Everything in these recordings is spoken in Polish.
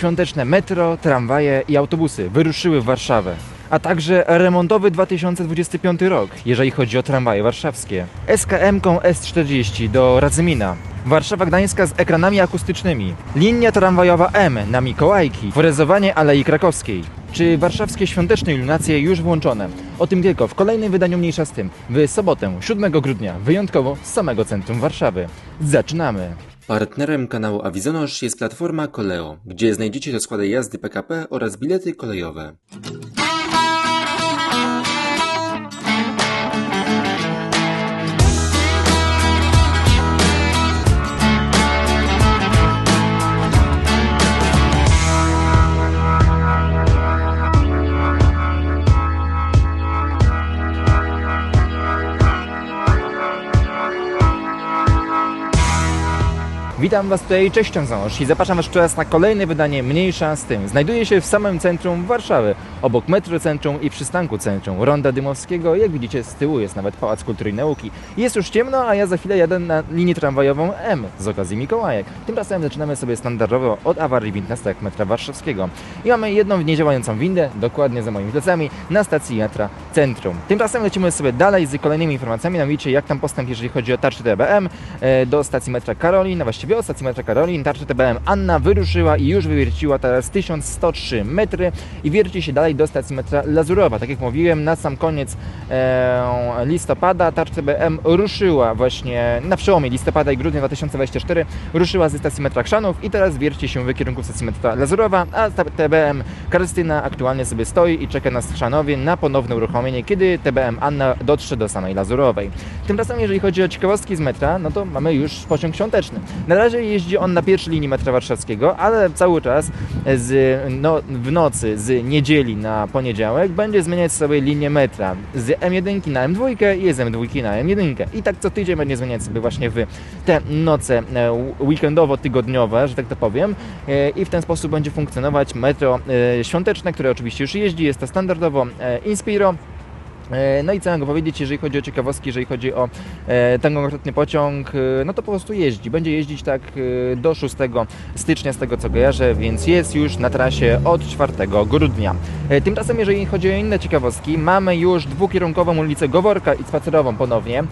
Świąteczne metro, tramwaje i autobusy wyruszyły w Warszawę. A także remontowy 2025 rok, jeżeli chodzi o tramwaje warszawskie. SKM-ką S40 do Radzymina. Warszawa Gdańska z ekranami akustycznymi. Linia tramwajowa M na Mikołajki. Frezowanie Alei Krakowskiej. Czy warszawskie świąteczne ilumynacje już włączone? O tym tylko w kolejnym wydaniu Mniejsza z tym. W sobotę, 7 grudnia, wyjątkowo z samego centrum Warszawy. Zaczynamy! Partnerem kanału Avizonosz jest platforma Koleo, gdzie znajdziecie rozkłady jazdy PKP oraz bilety kolejowe. Witam Was tutaj, cześć Ząż i zapraszam Was jeszcze raz na kolejne wydanie Mniejsza z tym. Znajduję się w samym centrum Warszawy, obok metrocentrum i przystanku centrum Ronda Dymowskiego. Jak widzicie z tyłu jest nawet Pałac Kultury i Nauki. Jest już ciemno, a ja za chwilę jadę na linię tramwajową M z okazji Mikołajek. Tymczasem zaczynamy sobie standardowo od awarii w 15 metra warszawskiego. I mamy jedną niedziałającą windę, dokładnie za moimi plecami, na stacji metra Centrum. Tymczasem lecimy sobie dalej z kolejnymi informacjami, mianowicie jak tam postęp, jeżeli chodzi o tarczy TBM e, do stacji metra Karolin, a właściwie od stacji metra Karolin, tarczy TBM Anna wyruszyła i już wywierciła teraz 1103 metry i wierci się dalej do stacji metra Lazurowa. Tak jak mówiłem, na sam koniec e, listopada tarcza TBM ruszyła właśnie na przełomie listopada i grudnia 2024 ruszyła ze stacji metra Chrzanów i teraz wierci się w kierunku stacji metra Lazurowa, a TBM Krystyna aktualnie sobie stoi i czeka na Chrzanowie na ponowne uruchomienie, kiedy TBM Anna dotrze do samej Lazurowej. Tymczasem, jeżeli chodzi o ciekawostki z metra, no to mamy już pociąg świąteczny. Na razie jeździ on na pierwszej linii metra warszawskiego, ale cały czas z, no, w nocy z niedzieli na poniedziałek będzie zmieniać sobie linię metra z M1 na M2 i z M2 na M1. I tak co tydzień będzie zmieniać sobie właśnie w te noce e, weekendowo-tygodniowe, że tak to powiem. E, I w ten sposób będzie funkcjonować metro e, świąteczne, które oczywiście już jeździ. Jest to standardowo e, Inspiro. E, No i co mogę powiedzieć, jeżeli chodzi o ciekawostki, jeżeli chodzi o e, ten konkretny pociąg, e, no to po prostu jeździ. Będzie jeździć tak do 6 stycznia z tego co kojarzę, więc jest już na trasie od 4 grudnia. Tymczasem jeżeli chodzi o inne ciekawostki, mamy już dwukierunkową ulicę Goworka i spacerową ponownie.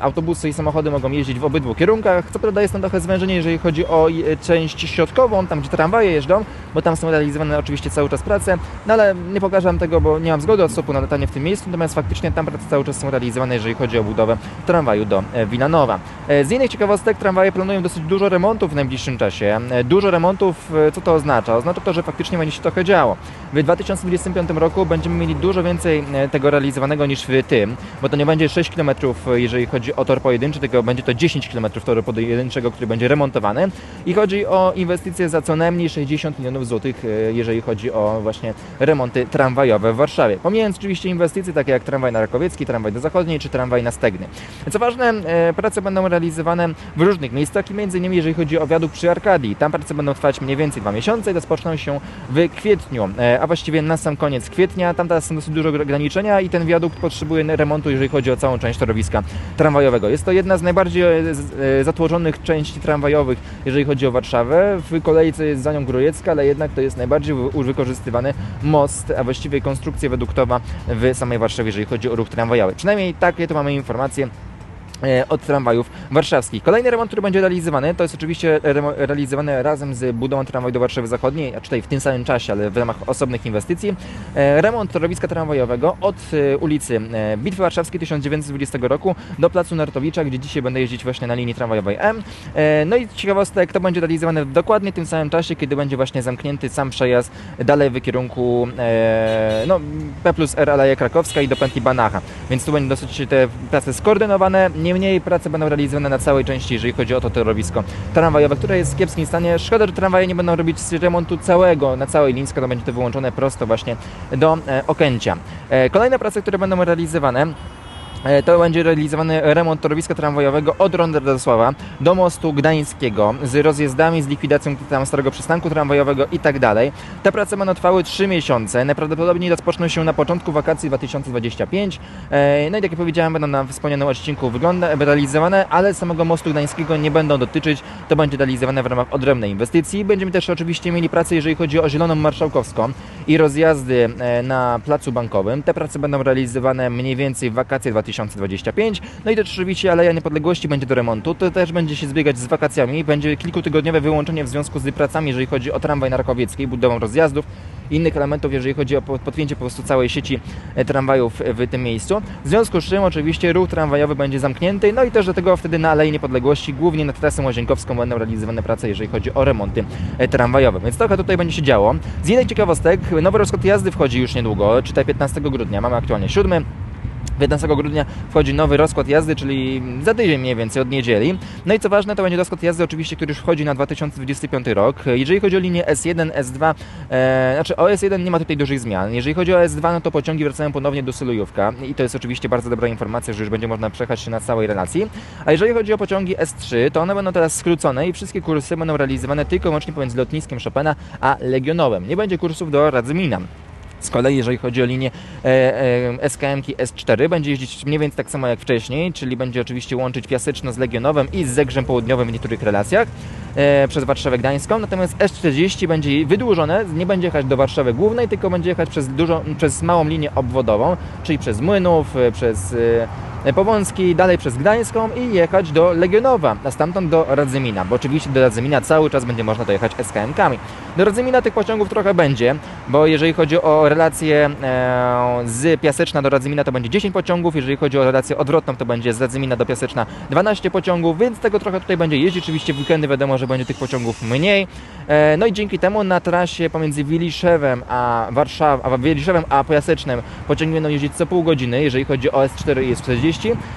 Autobusy i samochody mogą jeździć w obydwu kierunkach. Co prawda jest tam trochę zwężenie, jeżeli chodzi o część środkową, tam gdzie tramwaje jeżdżą, bo tam są realizowane oczywiście cały czas prace, no ale nie pokażę tego, bo nie mam zgody od SOP-u na latanie w tym miejscu, natomiast faktycznie tam prace cały czas są realizowane, jeżeli chodzi o budowę tramwaju do e, Wilanowa. E, Z innych ciekawostek tramwaje planują dosyć dużo remontów w najbliższym czasie. E, Dużo remontów, co to oznacza? Oznacza to, że faktycznie będzie się trochę działo. W 2025 roku będziemy mieli dużo więcej tego realizowanego niż w tym, bo to nie będzie 6 km, jeżeli chodzi o tor pojedynczy, tylko będzie to 10 km toru pojedynczego, który będzie remontowany i chodzi o inwestycje za co najmniej 60 milionów złotych, jeżeli chodzi o właśnie remonty tramwajowe w Warszawie. Pomijając oczywiście inwestycje takie jak tramwaj na Rakowiecki, tramwaj do Zachodniej czy tramwaj na Stegny. Co ważne, e, prace będą realizowane w różnych miejscach i między innymi jeżeli chodzi o wiadukt przy Arkadii. Tam prace będą trwać mniej więcej dwa miesiące i rozpoczną się w kwietniu, e, a właściwie na sam koniec kwietnia. Tam teraz są dosyć duże ograniczenia i ten wiadukt potrzebuje remontu, jeżeli chodzi o całą część torowiska tramwajowego. Jest to jedna z najbardziej e, zatłoczonych części tramwajowych, jeżeli chodzi o Warszawę. W kolejce jest za nią Grujecka, ale jednak to jest najbardziej wy- wykorzystywany most, a właściwie konstrukcja weduktowa w samej Warszawie, jeżeli chodzi o ruch tramwajowy. Przynajmniej takie to mamy informacje od tramwajów warszawskich. Kolejny remont, który będzie realizowany, to jest oczywiście realizowany razem z budową tramwaju do Warszawy Zachodniej, a tutaj w tym samym czasie, ale w ramach osobnych inwestycji. E, Remont torowiska tramwajowego od e, ulicy e, Bitwy Warszawskiej 1920 roku do placu Nartowicza, gdzie dzisiaj będę jeździć właśnie na linii tramwajowej M. E, No i ciekawostek, to będzie realizowane w dokładnie tym samym czasie, kiedy będzie właśnie zamknięty sam przejazd dalej w kierunku e, no, P plus R Aleja Krakowska i do pętli Banacha. Więc tu będą dosyć te prace skoordynowane. Niemniej prace będą realizowane na całej części, jeżeli chodzi o to torowisko tramwajowe, które jest w kiepskim stanie. Szkoda, że tramwaje nie będą robić remontu całego, na całej linii, skoro będzie to wyłączone prosto właśnie do e, Okęcia. E, kolejne prace, które będą realizowane To będzie realizowany remont torowiska tramwajowego od Ronda Radosława do mostu gdańskiego z rozjazdami, z likwidacją tam starego przystanku tramwajowego i tak dalej. Te prace będą trwały 3 miesiące. Najprawdopodobniej rozpoczną się na początku wakacji 2025. E, No i tak jak powiedziałem, będą na wspomnianym odcinku wygląda, realizowane, ale samego mostu gdańskiego nie będą dotyczyć. To będzie realizowane w ramach odrębnej inwestycji. Będziemy też oczywiście mieli pracę, jeżeli chodzi o Zieloną Marszałkowską i rozjazdy e, na Placu Bankowym. Te prace będą realizowane mniej więcej w wakacje 2025. No i też oczywiście Aleja Niepodległości będzie do remontu. To też będzie się zbiegać z wakacjami. Będzie kilkutygodniowe wyłączenie w związku z pracami, jeżeli chodzi o tramwaj na Rakowieckiej, budową rozjazdów innych elementów, jeżeli chodzi o po- podpięcie po prostu całej sieci e, tramwajów w tym miejscu. W związku z czym oczywiście ruch tramwajowy będzie zamknięty, no i też do tego wtedy na Alei Niepodległości, głównie nad trasą Łazienkowską będą realizowane prace, jeżeli chodzi o remonty e, tramwajowe. Więc trochę tutaj będzie się działo. Z jednej ciekawostek, nowy rozkład jazdy wchodzi już niedługo, czytaj 15 grudnia, mamy aktualnie 7. 15 grudnia wchodzi nowy rozkład jazdy, czyli za tydzień mniej więcej od niedzieli. No i co ważne, to będzie rozkład jazdy oczywiście, który już wchodzi na 2025 rok. Jeżeli chodzi o linię S1, S2, e, znaczy o S1 nie ma tutaj dużych zmian. Jeżeli chodzi o S2, no to pociągi wracają ponownie do Sulejówka i to jest oczywiście bardzo dobra informacja, że już będzie można przejechać się na całej relacji. A jeżeli chodzi o pociągi S3, to one będą teraz skrócone i wszystkie kursy będą realizowane tylko i wyłącznie pomiędzy lotniskiem Chopina a Legionowem. Nie będzie kursów do Radzymina. Z kolei, jeżeli chodzi o linię e, e, SKM-ki S4, będzie jeździć mniej więcej tak samo jak wcześniej, czyli będzie oczywiście łączyć Piaseczno z Legionowem i z Zegrzem Południowym w niektórych relacjach e, przez Warszawę Gdańską. Natomiast S40 będzie wydłużone, nie będzie jechać do Warszawy Głównej, tylko będzie jechać przez, przez małą linię obwodową, czyli przez Młynów, przez Powązki, dalej przez Gdańską i jechać do Legionowa, a stamtąd do Radzymina, bo oczywiście do Radzymina cały czas będzie można dojechać SKM-kami. Do Radzymina tych pociągów trochę będzie, bo jeżeli chodzi o relację e, z Piaseczna do Radzymina to będzie 10 pociągów, jeżeli chodzi o relację odwrotną to będzie z Radzymina do Piaseczna 12 pociągów, więc tego trochę tutaj będzie jeździć. Oczywiście w weekendy wiadomo, że będzie tych pociągów mniej. E, no i dzięki temu na trasie pomiędzy Wiliszewem a Warszawą, a Wiliszewem a Piasecznem pociągi będą jeździć co pół godziny, jeżeli chodzi o S4 i S40,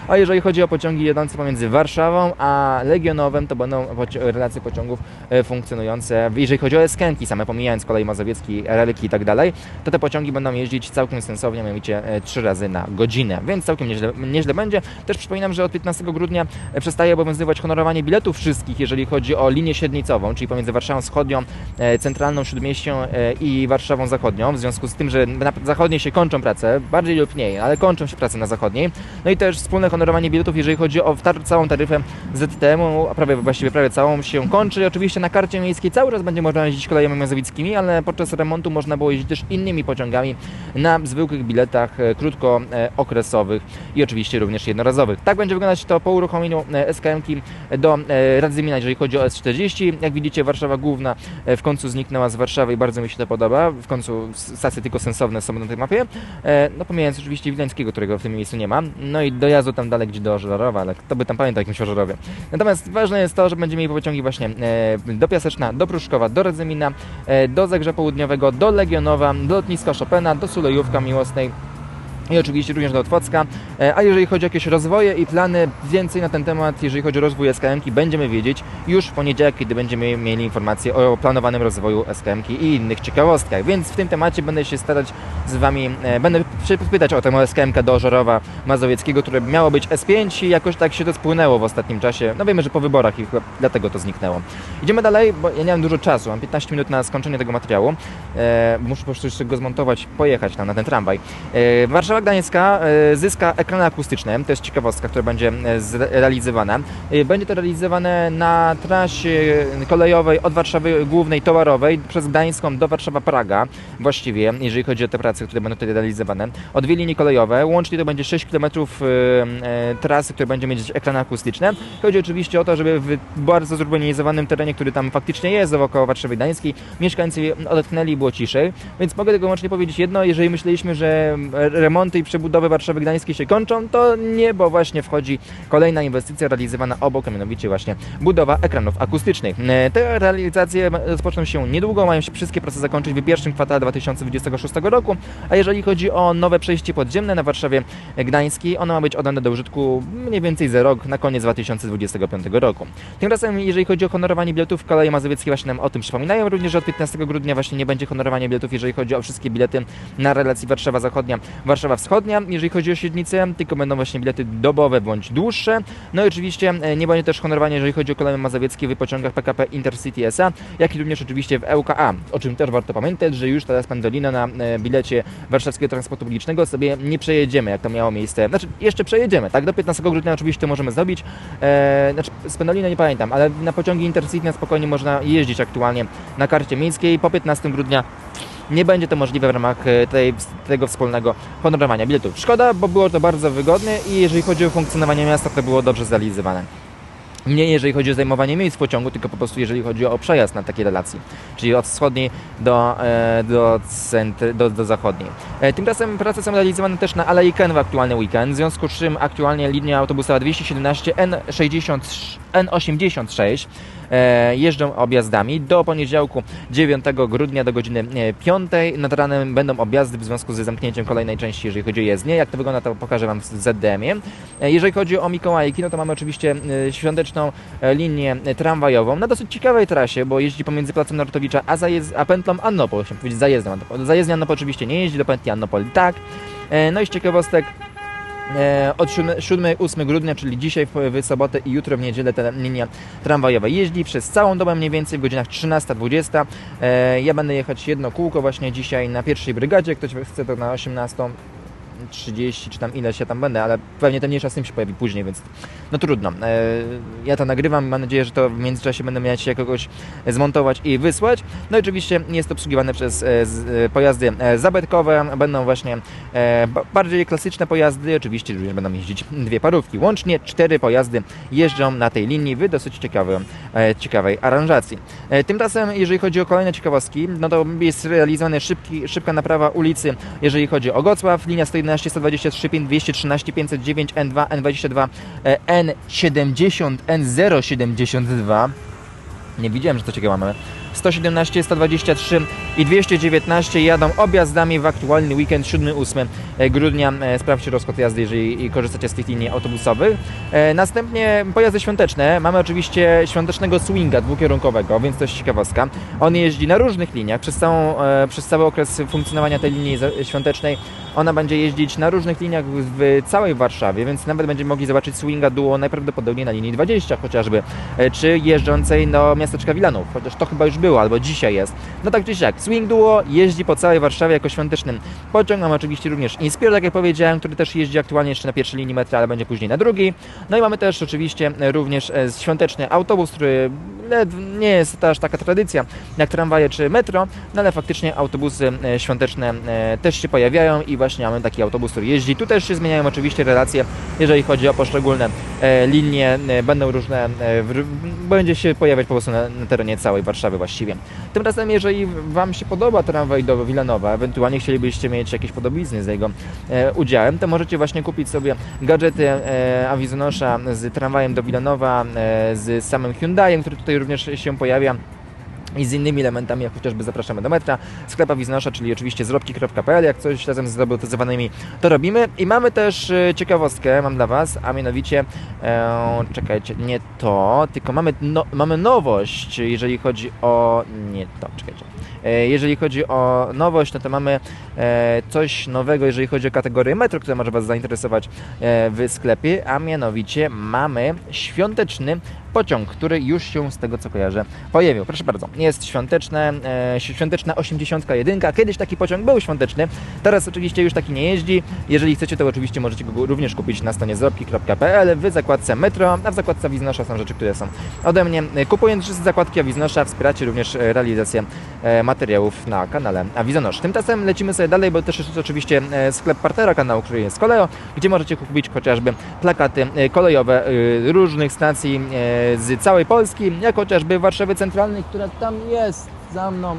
a jeżeli chodzi o pociągi jadące pomiędzy Warszawą a Legionowem, to będą relacje pociągów e, funkcjonujące, jeżeli chodzi o SKM-ki, same pomijając kolej mazowiecki, relki i tak dalej, to te pociągi będą jeździć całkiem sensownie, mianowicie e, 3 razy na godzinę, więc całkiem nieźle, nieźle będzie. Też przypominam, że od 15 grudnia e, przestaje obowiązywać honorowanie biletów wszystkich, jeżeli chodzi o linię średnicową, czyli pomiędzy Warszawą Wschodnią, e, Centralną Śródmieścią e, i Warszawą Zachodnią, w związku z tym, że na zachodniej się kończą prace, bardziej lub mniej, ale kończą się prace na zachodniej. No i też wspólne honorowanie biletów, jeżeli chodzi o tar- całą taryfę ZTM-u, a prawie właściwie prawie całą się kończy. Oczywiście na karcie miejskiej cały czas będzie można jeździć kolejami mazowickimi, ale podczas remontu można było jeździć też innymi pociągami na zwykłych biletach e, krótkookresowych i oczywiście również jednorazowych. Tak będzie wyglądać to po uruchomieniu e, SKM-ki do e, Radzymina, jeżeli chodzi o S40. Jak widzicie, Warszawa Główna e, w końcu zniknęła z Warszawy i bardzo mi się to podoba. W końcu stacje tylko sensowne są na tej mapie. E, No pomijając oczywiście Wileńskiego, którego w tym miejscu nie ma. No i dojazdu tam dalej gdzie do Żerowa, ale kto by tam pamiętał jakimś Żerowie. Natomiast ważne jest to, że będziemy mieli pociągi właśnie e, do Piaseczna, do Pruszkowa, do Radzymina, e, do Zegrza Południowego, do Legionowa, do lotniska Chopina, do Sulejówka Miłosnej i oczywiście również do Otwocka. E, A jeżeli chodzi o jakieś rozwoje i plany, więcej na ten temat, jeżeli chodzi o rozwój SKM-ki, będziemy wiedzieć już w poniedziałek, kiedy będziemy mieli informacje o planowanym rozwoju SKM-ki i innych ciekawostkach. Więc w tym temacie będę się starać z Wami, e, będę pytać o tę SKM-kę do Żorowa Mazowieckiego, które miało być S5 i jakoś tak się to spłynęło w ostatnim czasie. No wiemy, że po wyborach i dlatego to zniknęło. Idziemy dalej, bo ja nie mam dużo czasu, mam 15 minut na skończenie tego materiału. E, muszę po prostu jeszcze go zmontować, pojechać tam na ten tramwaj. E, Warszawa Gdańska e, zyska ekrany akustyczne, to jest ciekawostka, która będzie e, zrealizowana. E, Będzie to realizowane na trasie kolejowej od Warszawy Głównej Towarowej przez Gdańską do Warszawa-Praga właściwie, jeżeli chodzi o te prace, które będą tutaj realizowane. O dwie linie kolejowe, łącznie to będzie 6 km trasy, które będzie mieć ekrany akustyczne. Chodzi oczywiście o to, żeby w bardzo zurbanizowanym terenie, który tam faktycznie jest dookoła Warszawy Gdańskiej, mieszkańcy odetchnęli i było ciszej. Więc mogę tylko łącznie powiedzieć jedno, jeżeli myśleliśmy, że remonty i przebudowy Warszawy Gdańskiej się kończą, to nie, bo właśnie wchodzi kolejna inwestycja realizowana obok, a mianowicie właśnie budowa ekranów akustycznych. E, Te realizacje rozpoczną się niedługo, mają się wszystkie prace zakończyć w pierwszym kwartale 2026 roku, a jeżeli chodzi o nowe przejście podziemne na Warszawie Gdańskiej, ono ma być oddane do użytku mniej więcej za rok, na koniec 2025 roku. Tymczasem, jeżeli chodzi o honorowanie biletów, koleje mazowieckie właśnie nam o tym przypominają, również że od 15 grudnia właśnie nie będzie honorowania biletów, jeżeli chodzi o wszystkie bilety na relacji Warszawa Zachodnia, Warszawa Wschodnia, jeżeli chodzi o średnicę, tylko będą właśnie bilety dobowe bądź dłuższe. No i oczywiście e, nie będzie też honorowanie, jeżeli chodzi o koleje mazowieckie w pociągach PKP Intercity SA, jak i również oczywiście w ŁKA, o czym też warto pamiętać, że już teraz pendolino na e, bilecie warszawskiego transportu publicznego sobie nie przejedziemy, jak to miało miejsce. Znaczy, jeszcze przejedziemy, tak? Do 15 grudnia oczywiście to możemy zrobić. E, znaczy, z pendolino nie pamiętam, ale na pociągi Intercity na spokojnie można jeździć aktualnie na karcie miejskiej. Po 15 grudnia nie będzie to możliwe w ramach e, tej, tego wspólnego honorowania biletów. Szkoda, bo było to bardzo wygodne i jeżeli chodzi o funkcjonowanie miasta, to było dobrze zrealizowane. Nie jeżeli chodzi o zajmowanie miejsc w pociągu, tylko po prostu jeżeli chodzi o przejazd na takiej relacji, czyli od wschodniej do, e, do, centry, do, do zachodniej. E, Tymczasem prace są realizowane też na Alei Ken w aktualny weekend, w związku z czym aktualnie linia autobusowa 217 N60, N86 e, jeżdżą objazdami do poniedziałku 9 grudnia do godziny e, 5. Nad ranem będą objazdy w związku z zamknięciem kolejnej części, jeżeli chodzi o jezdnię. Jak to wygląda, to pokażę Wam w ZDM-ie. E, Jeżeli chodzi o Mikołajki, no to mamy oczywiście e, świąteczną e, linię e, tramwajową na dosyć ciekawej trasie, bo jeździ pomiędzy Placem Narutowicza a, a pętlą Annopol, chciałem powiedzieć zajezdem Annopol. Zajezdnia Annopol oczywiście nie jeździ, do pętli Annopol tak. E, No i z ciekawostek E, Od 7-8 grudnia, czyli dzisiaj w, w sobotę i jutro w niedzielę ta linia tramwajowa jeździ przez całą dobę mniej więcej w godzinach 13-20. E, Ja będę jechać jedno kółko właśnie dzisiaj na pierwszej brygadzie, ktoś chce to na 18. 30 czy tam ileś ja tam będę, ale pewnie ten mniejsza z tym się pojawi później, więc no trudno. E, Ja to nagrywam, mam nadzieję, że to w międzyczasie będę miał się kogoś zmontować i wysłać. No i oczywiście jest to obsługiwane przez e, e, pojazdy zabytkowe, będą właśnie ba- bardziej klasyczne pojazdy, oczywiście również będą jeździć dwie parówki. Łącznie cztery pojazdy jeżdżą na tej linii w dosyć ciekawym, e, ciekawej aranżacji. Tymczasem, jeżeli chodzi o kolejne ciekawostki, no to jest realizowana szybki, szybka naprawa ulicy, jeżeli chodzi o Gocław, linia 111, 123, 213, 509, N2, N22, e, N70, N072. Nie widziałem, że to ciekawe mamy. 117, 123 i 219 jadą objazdami w aktualny weekend 7-8 grudnia. E, Sprawdźcie rozkład jazdy, jeżeli korzystacie z tych linii autobusowych. E, Następnie pojazdy świąteczne. Mamy oczywiście świątecznego swinga dwukierunkowego, więc to jest ciekawostka. On jeździ na różnych liniach przez, całą, e, przez cały okres funkcjonowania tej linii świątecznej. Ona będzie jeździć na różnych liniach w całej Warszawie, więc nawet będziemy mogli zobaczyć swinga duo najprawdopodobniej na linii 20 chociażby, czy jeżdżącej do miasteczka Wilanów, chociaż to chyba już było, albo dzisiaj jest. No tak czy siak, Swing Duo jeździ po całej Warszawie jako świąteczny pociąg. Mamy oczywiście również Inspiro, tak jak powiedziałem, który też jeździ aktualnie jeszcze na pierwszej linii metra, ale będzie później na drugiej. No i mamy też oczywiście e, również e, świąteczny autobus, który nie jest aż taka tradycja jak tramwaje czy metro, no ale faktycznie autobusy e, świąteczne też się pojawiają i właśnie mamy taki autobus, który jeździ. Tu też się zmieniają oczywiście relacje, jeżeli chodzi o poszczególne linie, będą różne, będzie się pojawiać po prostu na, terenie całej Warszawy właściwie. Tymczasem, jeżeli Wam się podoba tramwaj do Wilanowa, ewentualnie chcielibyście mieć jakieś podobizny z jego e, udziałem, to możecie właśnie kupić sobie gadżety e, Awizonosza z tramwajem do Wilanowa, e, z samym Hyundaiem, który tutaj również się pojawia i z innymi elementami, jak chociażby zapraszamy do metra, sklepa Wiznosza, czyli oczywiście zrobki.pl, jak coś razem z zrobotyzowanymi to robimy. I mamy też e, ciekawostkę, mam dla Was, a mianowicie, e, czekajcie, nie to, tylko mamy, no, mamy nowość, jeżeli chodzi o, nie to, czekajcie. E, Jeżeli chodzi o nowość, no to mamy e, coś nowego, jeżeli chodzi o kategorię metro, która może Was zainteresować e, w sklepie, a mianowicie mamy świąteczny pociąg, który już się z tego co kojarzę pojawił. Proszę bardzo, jest świąteczne, e, świąteczna 81. Kiedyś taki pociąg był świąteczny, teraz oczywiście już taki nie jeździ. Jeżeli chcecie, to oczywiście możecie go również kupić na stronie zrobki.pl w zakładce metro, a w zakładce Wiznosza są rzeczy, które są ode mnie. Kupując z zakładki Awiznosza wspieracie również e, realizację e, materiałów na kanale Awizonosz. Tymczasem lecimy sobie dalej, bo też jest oczywiście e, sklep partnera kanału, który jest Koleo, gdzie możecie kupić chociażby plakaty e, kolejowe e, różnych stacji e, z całej Polski, jak chociażby Warszawy Centralnej, która tam jest za mną.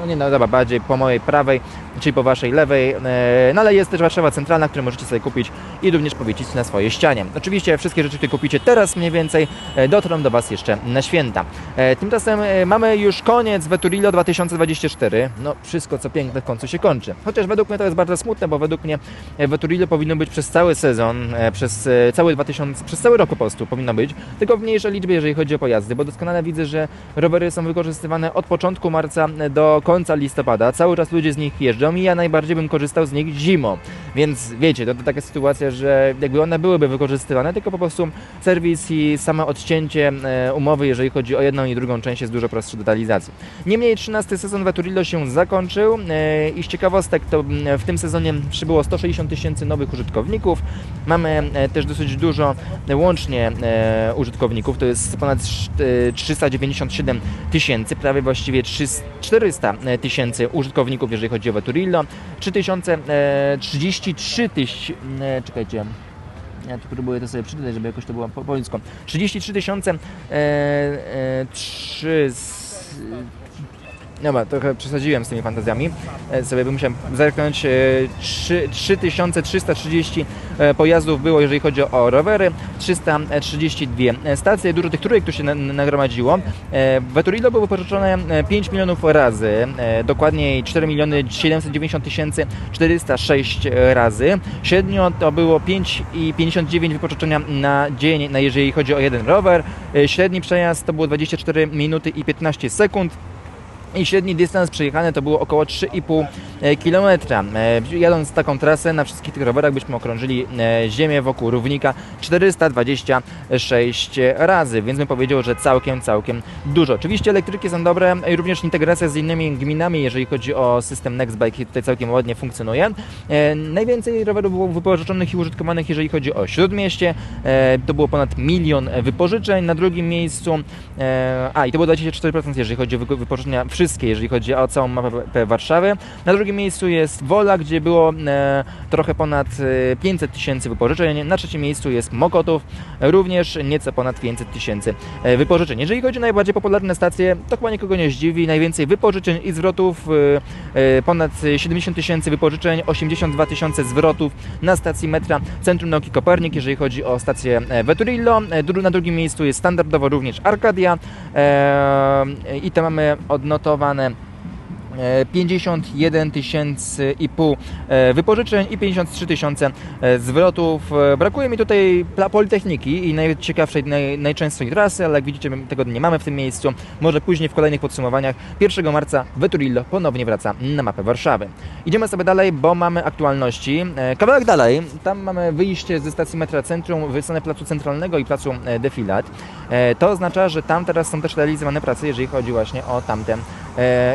No nie, no dobra, bardziej po mojej prawej, czyli po waszej lewej, e, no ale jest też Warszawa Centralna, którą możecie sobie kupić i również powiesić na swojej ścianie. Oczywiście wszystkie rzeczy, które kupicie teraz mniej więcej, e, dotrą do was jeszcze na święta. E, Tymczasem mamy już koniec Veturillo 2024. No wszystko co piękne w końcu się kończy. Chociaż według mnie to jest bardzo smutne, bo według mnie Veturillo powinno być przez cały sezon, przez cały 2000, przez cały rok po prostu powinno być, tylko w mniejszej liczbie, jeżeli chodzi o pojazdy, bo doskonale widzę, że rowery są wykorzystywane od początku marca do końca listopada. Cały czas ludzie z nich jeżdżą i ja najbardziej bym korzystał z nich zimą. Więc wiecie, to, to taka sytuacja, że jakby one byłyby wykorzystywane, tylko po prostu serwis i same odcięcie e, umowy, jeżeli chodzi o jedną i drugą część, jest dużo prostsze do realizacji. Niemniej 13 sezon Veturillo się zakończył e, i z ciekawostek to mm, w tym sezonie przybyło 160 tysięcy nowych użytkowników. Mamy e, też dosyć dużo łącznie użytkowników, to jest ponad sz- e, 397 tysięcy, prawie właściwie 300 400 tysięcy użytkowników, jeżeli chodzi o Veturillo. 3033 tysiące, czekajcie, ja tu próbuję to sobie przeczytać, żeby jakoś to było po polsku. 33 tysiące e, e, trzy s- Dobra, trochę przesadziłem z tymi fantazjami. E, Sobie bym musiał zerknąć. e, trzy- 3330 e, pojazdów było, jeżeli chodzi o rowery, 332 stacje, dużo tych trójek tu się na- nagromadziło. E, Veturillo było wypożyczone e, 5 milionów razy, e, dokładniej 4 miliony 790 tysięcy 406 razy. Średnio to było 5,59 wypożyczenia na dzień, jeżeli chodzi o jeden rower. E, Średni przejazd to było 24 minuty i 15 sekund. I średni dystans przejechany to było około 3,5 km. Jadąc taką trasę na wszystkich tych rowerach byśmy okrążyli e, ziemię wokół równika 426 razy, więc bym powiedział, że całkiem, całkiem dużo. Oczywiście elektryki są dobre i również integracja z innymi gminami, jeżeli chodzi o system Nextbike tutaj całkiem ładnie funkcjonuje. E, Najwięcej rowerów było wypożyczonych i użytkowanych, jeżeli chodzi o Śródmieście. E, To było ponad milion wypożyczeń. Na drugim miejscu, e, a i to było 24%, jeżeli chodzi o wypożyczenia wszystkie, jeżeli chodzi o całą mapę Warszawy. Na drugim miejscu jest Wola, gdzie było e, trochę ponad e, 500 tysięcy wypożyczeń. Na trzecim miejscu jest Mokotów, również nieco ponad 500 tysięcy e, wypożyczeń. Jeżeli chodzi o najbardziej popularne stacje, to chyba nikogo nie zdziwi. Najwięcej wypożyczeń i zwrotów, e, e, ponad 70 tysięcy wypożyczeń, 82 tysiące zwrotów na stacji metra Centrum Nauki Kopernik, jeżeli chodzi o stację e, Veturillo. E, Na drugim miejscu jest standardowo również Arcadia e, i tam mamy odnotowane e, 51 tysięcy i pół e, wypożyczeń i 53 tysiące e, zwrotów. E, Brakuje mi tutaj Politechniki i najciekawszej, naj, najczęstszej trasy, ale jak widzicie tego nie mamy w tym miejscu. Może później w kolejnych podsumowaniach 1 marca Veturillo ponownie wraca na mapę Warszawy. Idziemy sobie dalej, bo mamy aktualności. E, Kawałek dalej, tam mamy wyjście ze stacji metra Centrum w stronę Placu Centralnego i Placu e, Defilat. E, To oznacza, że tam teraz są też realizowane prace, jeżeli chodzi właśnie o tamte e,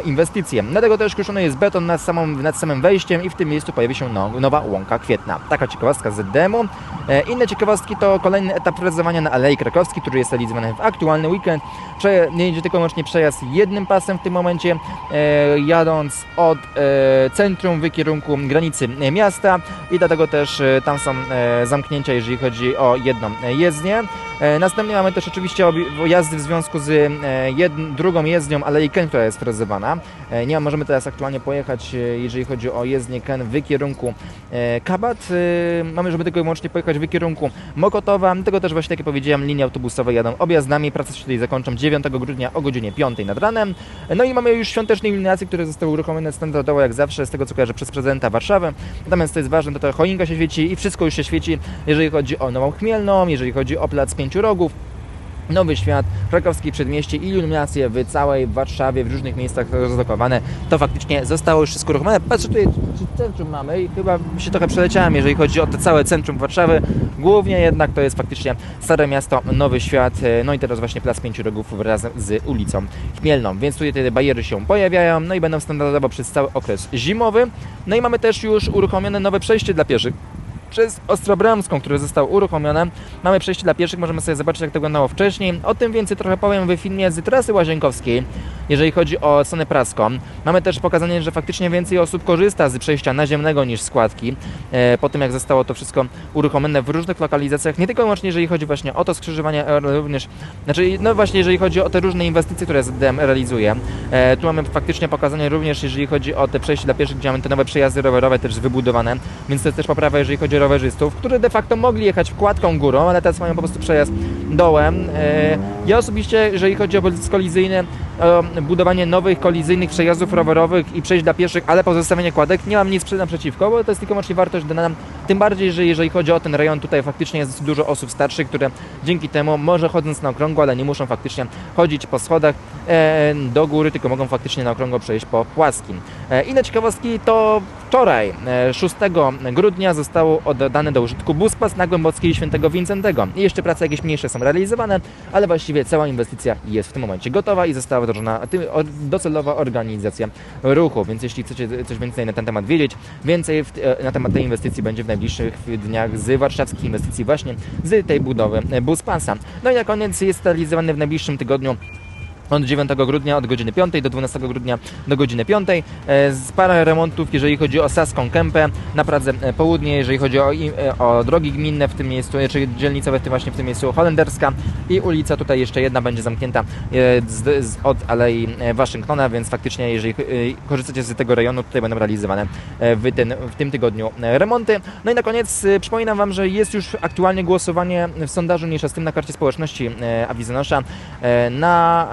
inwestycje. Dlatego też kruszony jest beton nad, samą, nad samym wejściem i w tym miejscu pojawi się no, nowa łąka kwietna. Taka ciekawostka z demo. E, inne ciekawostki to kolejny etap frezowania na Alei Krakowskiej, który jest realizowany w aktualny weekend. Prze, nie będzie tylko łącznie przejazd jednym pasem w tym momencie, e, jadąc od e, centrum w kierunku granicy e, miasta i dlatego też e, tam są e, zamknięcia, jeżeli chodzi o jedną e, jezdnię. E, Następnie mamy też oczywiście jazdy w związku z e, drugą jezdnią Alei Ken, która jest frezowana. E, Nie możemy teraz aktualnie pojechać, jeżeli chodzi o jezdnię Ken w kierunku Kabat. Mamy, żeby tylko i wyłącznie pojechać w kierunku Mokotowa. Tego też właśnie, tak jak powiedziałem, linie autobusowe jadą objazdami. Prace się tutaj zakończą 9 grudnia o godzinie 5 nad ranem. No i mamy już świąteczne iluminacje, które zostały uruchomione standardowo jak zawsze, z tego co kojarzę, przez prezydenta Warszawy. Natomiast to jest ważne, to, to choinka się świeci i wszystko już się świeci, jeżeli chodzi o Nową Chmielną, jeżeli chodzi o Plac Pięciu Rogów, Nowy Świat, Krakowskie Przedmieście, iluminacje w całej Warszawie, w różnych miejscach rozlokowane. To faktycznie zostało już wszystko uruchomione. Patrzę tutaj, czy centrum mamy i chyba się trochę przeleciałem, jeżeli chodzi o to całe centrum Warszawy. Głównie jednak to jest faktycznie Stare Miasto, Nowy Świat, e, no i teraz właśnie Plac Pięciu Rogów wraz z ulicą Chmielną. Więc tutaj te bariery się pojawiają, no i będą standardowo przez cały okres zimowy. No i mamy też już uruchomione nowe przejście dla pieszych przez Ostrobramską, które zostało uruchomione. Mamy przejście dla pieszych, możemy sobie zobaczyć jak to wyglądało wcześniej. O tym więcej trochę powiem w filmie z trasy łazienkowskiej, jeżeli chodzi o stronę praską. Mamy też pokazanie, że faktycznie więcej osób korzysta z przejścia naziemnego niż składki. E, po tym jak zostało to wszystko uruchomione w różnych lokalizacjach, nie tylko i wyłącznie jeżeli chodzi właśnie o to skrzyżowanie, ale również, znaczy no właśnie jeżeli chodzi o te różne inwestycje, które ZDM realizuje. E, tu mamy faktycznie pokazanie również jeżeli chodzi o te przejście dla pieszych, gdzie mamy te nowe przejazdy rowerowe też wybudowane, więc to jest też poprawa jeżeli chodzi o rowerzystów, którzy de facto mogli jechać kładką górą, ale teraz mają po prostu przejazd dołem. E, Ja osobiście, jeżeli chodzi o kolizyjne, o budowanie nowych kolizyjnych przejazdów rowerowych i przejść dla pieszych, ale pozostawienie kładek, nie mam nic naprzeciwko, bo to jest tylko wyłącznie wartość dana nam. Tym bardziej, że jeżeli chodzi o ten rejon, tutaj faktycznie jest dużo osób starszych, które dzięki temu może chodząc na okrągło, ale nie muszą faktycznie chodzić po schodach e, do góry, tylko mogą faktycznie na okrągło przejść po płaskim. E, inne ciekawostki to Wczoraj, e, 6 grudnia, został oddany do użytku buspas na Głębockiej Świętego Wincentego. I jeszcze prace jakieś mniejsze są realizowane, ale właściwie cała inwestycja jest w tym momencie gotowa i została wdrożona docelowa organizacja ruchu. Więc jeśli chcecie coś więcej na ten temat wiedzieć, więcej e, na temat tej inwestycji będzie w najbliższych dniach z warszawskich inwestycji właśnie z tej budowy e, buspasa. No i na koniec jest realizowany w najbliższym tygodniu od 9 grudnia od godziny 5 do 12 grudnia do godziny 5. E, Z parę remontów, jeżeli chodzi o Saską Kępę na Pradze e, Południe, jeżeli chodzi o, e, o drogi gminne w tym miejscu, czy dzielnicowe w tym właśnie w tym miejscu Holenderska i ulica tutaj jeszcze jedna będzie zamknięta z, z, od Alei Waszyngtona, więc faktycznie jeżeli korzystacie z tego rejonu, tutaj będą realizowane w, ten, w tym tygodniu remonty. No i na koniec przypominam Wam, że jest już aktualnie głosowanie w sondażu mniejsza z tym na karcie społeczności Awizonosza na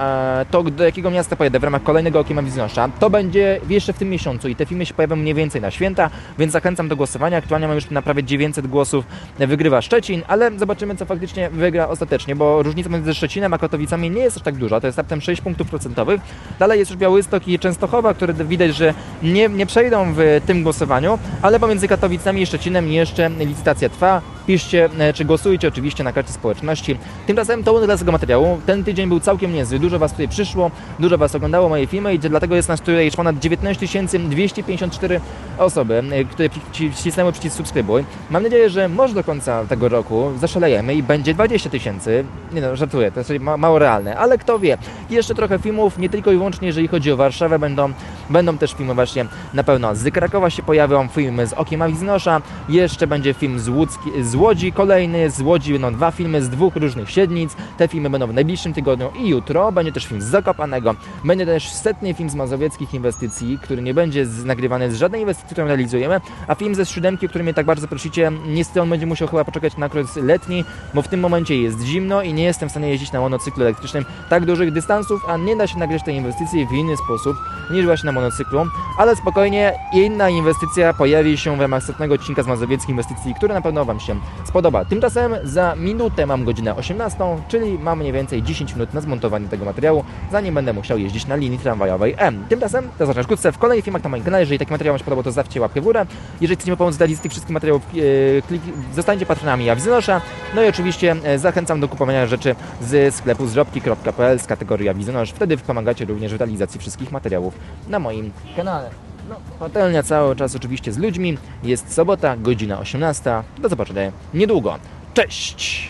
to, do jakiego miasta pojedę w ramach kolejnego Okiem Awizonosza. To będzie jeszcze w tym miesiącu i te filmy się pojawią mniej więcej na święta, więc zachęcam do głosowania. Aktualnie mam już na prawie 900 głosów. E, Wygrywa Szczecin, ale zobaczymy, co faktycznie wygra ostatecznie, bo różnica między Szczecinem a Katowicami nie jest aż tak duża. To jest raptem 6 punktów procentowych. Dalej jest już Białystok i Częstochowa, które widać, że nie, nie przejdą w tym głosowaniu, ale pomiędzy Katowicami i Szczecinem jeszcze licytacja trwa. Piszcie, e, czy głosujcie oczywiście na karcie społeczności. Tymczasem to dla tego materiału. Ten tydzień był całkiem niezły. Dużo Was tutaj przyszło, dużo Was oglądało moje filmy i dlatego jest nas tutaj już ponad 19 254 osoby, e, które wcisnęły przycisk subskrybuj. Mam nadzieję, że może do końca tego roku zaszalejemy i będzie 20 tysięcy. Nie no, żartuję, to jest ma, mało realne, ale kto wie. Jeszcze trochę filmów, nie tylko i wyłącznie jeżeli chodzi o Warszawę, będą, będą też filmy właśnie na pewno z Krakowa się pojawią, filmy z Okiem Awiznosza, jeszcze będzie film z, Łódzki, z Łodzi kolejny, z Łodzi będą dwa filmy z dwóch różnych siednic, te filmy będą w najbliższym tygodniu i jutro, będzie też film z Zakopanego, będzie też setny film z mazowieckich inwestycji, który nie będzie z, nagrywany z żadnej inwestycji, którą realizujemy, a film ze siódemki, o który mnie tak bardzo prosimy, niestety on będzie musiał chyba poczekać na okres letni, bo w tym momencie jest zimno i nie jestem w stanie jeździć na monocyklu elektrycznym tak dużych dystansów, a nie da się nagrać tej inwestycji w inny sposób niż właśnie na monocyklu, ale spokojnie inna inwestycja pojawi się w ramach setnego odcinka z mazowieckich inwestycji, który na pewno Wam się spodoba. Tymczasem za minutę mam godzinę 18, czyli mam mniej więcej 10 minut na zmontowanie tego materiału, zanim będę musiał jeździć na linii tramwajowej M. Tymczasem to zacząć wkrótce w kolejnych filmach na moim kanale. Jeżeli taki materiał Wam się podobał, to zostawcie łapkę w górę. Jeżeli chcecie pomóc realizacji tych wszystkich materiałów, e, klik, zostańcie patronami Awizonosza. No i oczywiście e, zachęcam do kupowania rzeczy z sklepu zrobki.pl z kategorii Awizonosz. Wtedy pomagacie również w realizacji wszystkich materiałów na moim kanale. Patelnia cały czas oczywiście z ludźmi. Jest sobota, godzina 18. Do zobaczenia niedługo. Cześć!